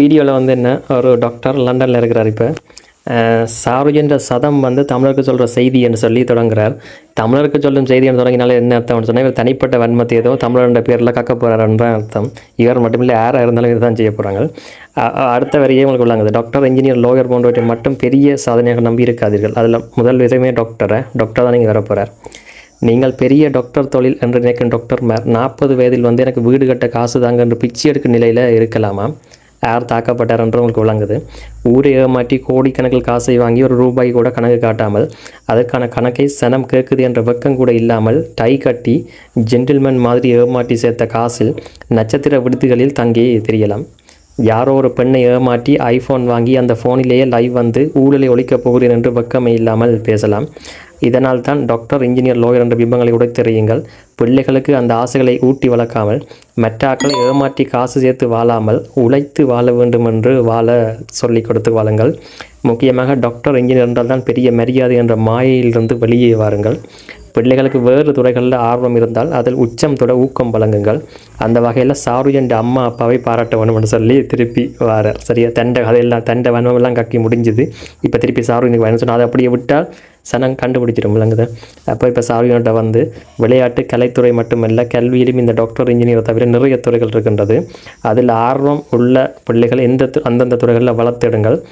வீடியோவில் வந்து என்ன ஒரு டாக்டர் லண்டனில் இருக்கிறார் இப்போ. சாருஜென்ற சதம் வந்து தமிழருக்கு சொல்கிற செய்தி என்று சொல்லி தொடங்குகிறார் தமிழருக்கு சொல்லும் செய்தின்னு தொடங்கினால என்ன அர்த்தம்னு சொன்னால் இவர் தனிப்பட்ட வன்மத்தை ஏதோ தமிழருடைய பேரில் கக்க போகிறாருன்ற அர்த்தம். இவர் மட்டுமில்லை யாராக இருந்தாலும் இதுதான் செய்ய போகிறாங்க அடுத்த வரையே உங்களுக்கு உள்ளாங்க. டாக்டர் இன்ஜினியர் லோயர் போன்றவற்றை மட்டும் பெரிய சாதனையாக நம்பி இருக்காதீர்கள். அதில் முதல் விதமே டாக்டரை டாக்டர் தான் நீங்கள் வர போகிறார் நீங்கள் பெரிய டாக்டர் தொழில் என்று நினைக்கும் டாக்டர் மேர் நாற்பது வயதில் வந்து எனக்கு வீடு கட்ட காசு தாங்க என்று பிச்சை எடுக்கும் நிலையில் இருக்கலாமா? யார் தாக்கப்பட்டார்ன்ற உங்களுக்கு விளங்குது. ஊரை ஏமாற்றி கோடிக்கணக்கில் காசை வாங்கி ஒரு ரூபாய் கூட கணக்கு காட்டாமல் அதற்கான கணக்கை சனம் கேட்குது என்ற வெக்கம் கூட இல்லாமல் டை கட்டி ஜென்டில்மேன் மாதிரி ஏமாற்றி சேர்த்த காசில் நட்சத்திர விடுதிகளில் தங்கி தெரியலாம். யாரோ ஒரு பெண்ணை ஏமாற்றி ஐஃபோன் வாங்கி அந்த ஃபோனிலேயே லைவ் வந்து ஊழலை ஒழிக்கப் போகிறேன் என்று வெக்கமே இல்லாமல் பேசலாம். இதனால் தான் டாக்டர் இன்ஜினியர் லோயர் என்ற பிம்பங்களை உடைத்தெறியுங்கள் பிள்ளைகளுக்கு அந்த ஆசைகளை ஊட்டி வளர்க்காமல் மெட்டாக்களை ஏமாற்றி காசு சேர்த்து வாழாமல் உழைத்து வாழ வேண்டும் என்று வாழ சொல்லிக் கொடுத்து வாழுங்கள். முக்கியமாக டாக்டர் இன்ஜினியர் என்றால் தான் பெரிய மரியாதை என்ற மாயையிலிருந்து வெளியே வாருங்கள். பிள்ளைகளுக்கு வேறு துறைகளில் ஆர்வம் இருந்தால் அதில் உச்சம் தொட ஊக்கம் வழங்குங்கள். அந்த வகையில் சாரு என்ற அம்மா அப்பாவை பாராட்ட வேணும்னு சொல்லி திருப்பி வாரார். சரியா? தண்டை அதையெல்லாம் தண்டை வனமெல்லாம் கக்கி முடிஞ்சுது. இப்போ திருப்பி சாரு எனக்கு வேணும்னு சொன்னால் அதை அப்படியே விட்டால் சனம் கண்டுபிடிச்சிடும் விளங்குது. அப்போ இப்போ சாருகிட்ட வந்து விளையாட்டு கலைத்துறை மட்டுமல்ல கல்வியிலும் இந்த டாக்டர் இன்ஜினியர் தவிர நிறைய துறைகள் இருக்கின்றது. அதில் ஆர்வம் உள்ள பிள்ளைகள் எந்த து- அந்தந்த துறைகளில் வளர்த்திடுங்கள்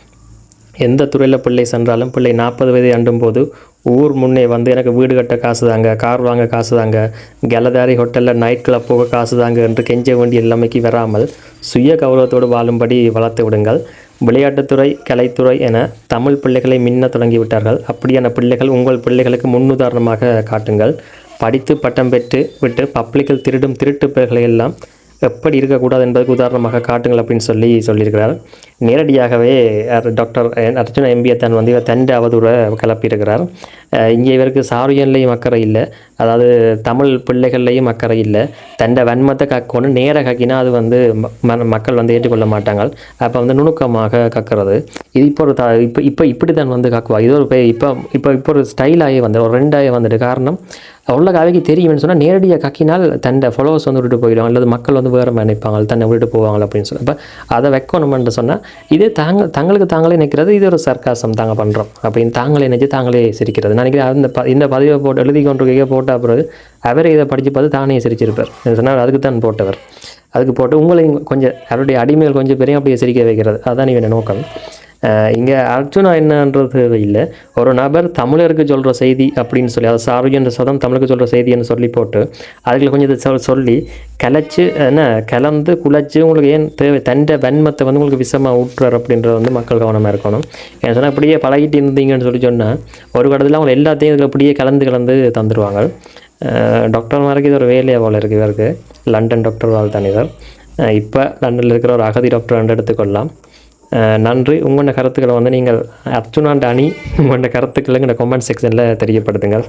எந்த துறையில் பிள்ளை சென்றாலும் பிள்ளை நாற்பது வயதை அண்டும் போது ஊர் முன்னே வந்து எனக்கு வீடு கட்ட காசு தாங்க கார் வாங்க காசு தாங்க கெலதாரி ஹோட்டலில் நைட் கிளப் போக காசு தாங்க என்று கெஞ்ச வேண்டிய நிலைமைக்கு வராமல் சுய கௌரவத்தோடு வாழும்படி வளர்த்து விடுங்கள். விளையாட்டுத்துறை கலைத்துறை என தமிழ் பிள்ளைகளை மின்ன தொடங்கி விட்டார்கள் அப்படியான பிள்ளைகள் உங்கள் பிள்ளைகளுக்கு முன்னுதாரணமாக காட்டுங்கள். படித்து பட்டம் பெற்று விட்டு பப்ளிக்கில் திருடும் திருட்டு பிள்ளைகளை எல்லாம் எப்படி இருக்கக்கூடாது என்பதற்கு உதாரணமாக காட்டுங்கள் அப்படின்னு சொல்லி சொல்லியிருக்கிறார். நேரடியாகவே டாக்டர் அர்ஜுன எம்பியை வந்து இவர் தண்டை அவதூற கிளப்பியிருக்கிறார் இங்கே இவருக்கு சாரியன்லேயும் அக்கறை இல்லை. அதாவது தமிழ் பிள்ளைகள்லையும் அக்கறை இல்லை. தண்டை வன்மத்தை கக்கணும் நேர கக்கினா அது வந்து ம- மக்கள் வந்து ஏற்றுக்கொள்ள மாட்டாங்க அப்போ வந்து நுணுக்கமாக கக்கிறது. இது இப்போ ஒரு த இப்போ இப்போ இப்படி தான் வந்து கக்குவா. இது ஒரு இப்போ இப்போ இப்போ ஒரு ஸ்டைலாகி வந்து ஒரு ரெண்டாகி வந்துட்டு காரணம். உள்ள அவைக்கு தெரியும்னு சொன்னால் நேரடியாக கக்கினால் தண்டை ஃபாலோவர்ஸ் வந்து விட்டுட்டு போயிடுவாங்க. அல்லது மக்கள் வந்து வேறு நினைப்பாங்க. தன்னை விட்டுட்டு போவாங்க அப்படின்னு சொல்லி. அப்போ அதை வைக்கணுமென்று சொன்னால் இதே தாங்க தங்களுக்கு தாங்களே நினைக்கிறது இது ஒரு சர்க்காசம் தாங்க பண்ணுறோம் அப்படின்னு தாங்களே நினைச்சு தாங்களே சிரிக்கிறது. நினைக்கிறேன் அந்த ப இந்த பதிவை போட்டு எழுதி கொண்டு போட்ட பிறகு அவரே இதை படித்து பார்த்து தானே சிரிச்சிருப்பார். சொன்னால் அதுக்கு தான் போட்டவர். அதுக்கு போட்டு உங்களையும் கொஞ்சம் அவருடைய அடிமைகள் கொஞ்சம் பேரையும் அப்படியே சிரிக்க வைக்கிறது. அதுதான் இவன் நோக்கம். இங்கே அர்ஜுனா என்னன்றது இல்லை. ஒரு நபர் தமிழருக்கு சொல்கிற செய்தி அப்படின்னு சொல்லி அது சார்ஜ் என்ற சதம் தமிழுக்கு சொல்கிற செய்தின்னு சொல்லி போட்டு அதுக்குள்ள கொஞ்சம் இதை சொல்லி கலைச்சு என்ன கலந்து குலைச்சு உங்களுக்கு ஏன் தேவை தண்ட வன்மத்தை வந்து உங்களுக்கு விஷமாக ஊற்றுறார் அப்படின்றது வந்து மக்கள் கவனமாக இருக்கணும். ஏன் சொன்னால் அப்படியே பழகிட்டு இருந்தீங்கன்னு சொல்லி சொன்னால் ஒரு கடத்தில் அவங்க எல்லாத்தையும் இதில் அப்படியே கலந்து கலந்து தந்துடுவாங்க டாக்டர்மாருக்கு இது ஒரு வேலையாக போல இருக்குது இவருக்கு. லண்டன் டாக்டர் வாழ் இவர். இப்போ லண்டனில் இருக்கிற ஒரு அகதி டாக்டர் ரெண்டு எடுத்துக்கொள்ளலாம். நன்றி. உங்களோட கருத்துக்களை வந்து நீங்கள் அர்ச்சுனாண்ட அணி உங்களோட கருத்துக்களை எங்கள் கமெண்ட் செக்ஷனில் தெரியப்படுத்துங்கள்.